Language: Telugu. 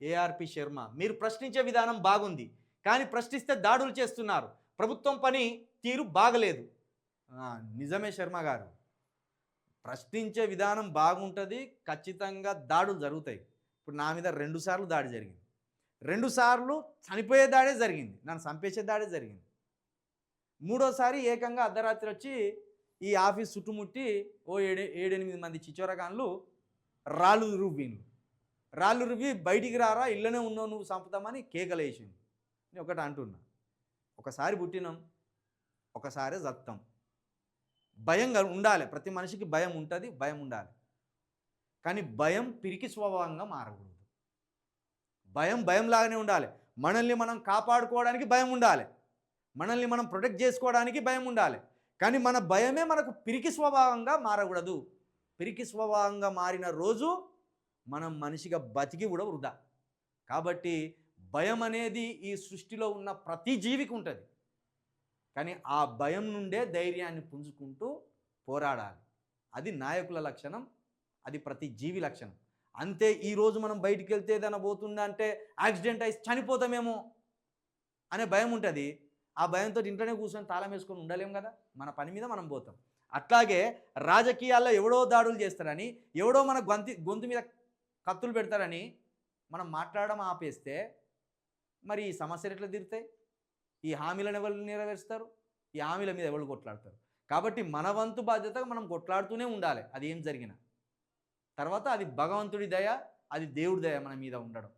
ఏఆర్పి శర్మ మీరు ప్రశ్నించే విధానం బాగుంది కానీ ప్రశ్నిస్తే దాడులు చేస్తున్నారు. ప్రభుత్వం పని తీరు బాగలేదు. నిజమే శర్మ గారు. ప్రశ్నించే విధానం బాగుంటుంది ఖచ్చితంగా దాడులు జరుగుతాయి. ఇప్పుడు నా మీద రెండు సార్లు దాడి జరిగింది. రెండు సార్లు చనిపోయే దాడే జరిగింది. నన్ను చంపేసే దాడే జరిగింది. మూడోసారి ఏకంగా అర్ధరాత్రి వచ్చి ఈ ఆఫీస్ చుట్టుముట్టి ఓ ఏడు ఏడెనిమిది మంది చిచ్చోరగాన్లు రాళ్ళు రువ్విన్లు రాళ్ళు రువి బయటికి రారా ఇళ్ళనే ఉన్నావు నువ్వు చంపుతామని కేకలేసింది నేను ఒకటి అంటున్నా. ఒకసారి పుట్టినాం ఒకసారి చత్తాం. భయం ఉండాలి. ప్రతి మనిషికి భయం ఉంటుంది భయం ఉండాలి. కానీ భయం పిరికి స్వభావంగా మారకూడదు. భయం భయం లాగానే ఉండాలి. మనల్ని మనం కాపాడుకోవడానికి భయం ఉండాలి. మనల్ని మనం ప్రొటెక్ట్ చేసుకోవడానికి భయం ఉండాలి. కానీ మన భయమే మనకు పిరికి స్వభావంగా మారకూడదు. పిరికి స్వభావంగా మారిన రోజు మనం మనిషిగా బతికి కూడా వృధా. కాబట్టి భయం అనేది ఈ సృష్టిలో ఉన్న ప్రతి జీవికి ఉంటుంది. కానీ ఆ భయం నుండే ధైర్యాన్ని పుంజుకుంటూ పోరాడాలి. అది నాయకుల లక్షణం అది ప్రతి జీవి లక్షణం. అంతే ఈరోజు మనం బయటికి వెళ్తే ఏదైనా పోతుందా అంటే యాక్సిడెంట్ అయి చనిపోతామేమో అనే భయం ఉంటుంది. ఆ భయంతో ఇంట్లోనే కూర్చొని తాళం వేసుకొని ఉండలేం కదా? మన పని మీద మనం పోతాం. అట్లాగే రాజకీయాల్లో ఎవడో దాడులు చేస్తారని ఎవడో మన గొంతు గొంతు మీద కత్తులు పెడతారని మనం మాట్లాడడం ఆపేస్తే మరి ఈ సమస్యలు ఎట్లా తీరుతాయి? ఈ హామీలను ఎవరు నెరవేరుస్తారు? ఈ హామీల మీద ఎవరు కొట్లాడతారు? కాబట్టి మన వంతు బాధ్యతగా మనం కొట్లాడుతూనే ఉండాలి. అది ఏం జరిగినా. తర్వాత అది భగవంతుడి దయ అది దేవుడి దయ మన మీద ఉండడం.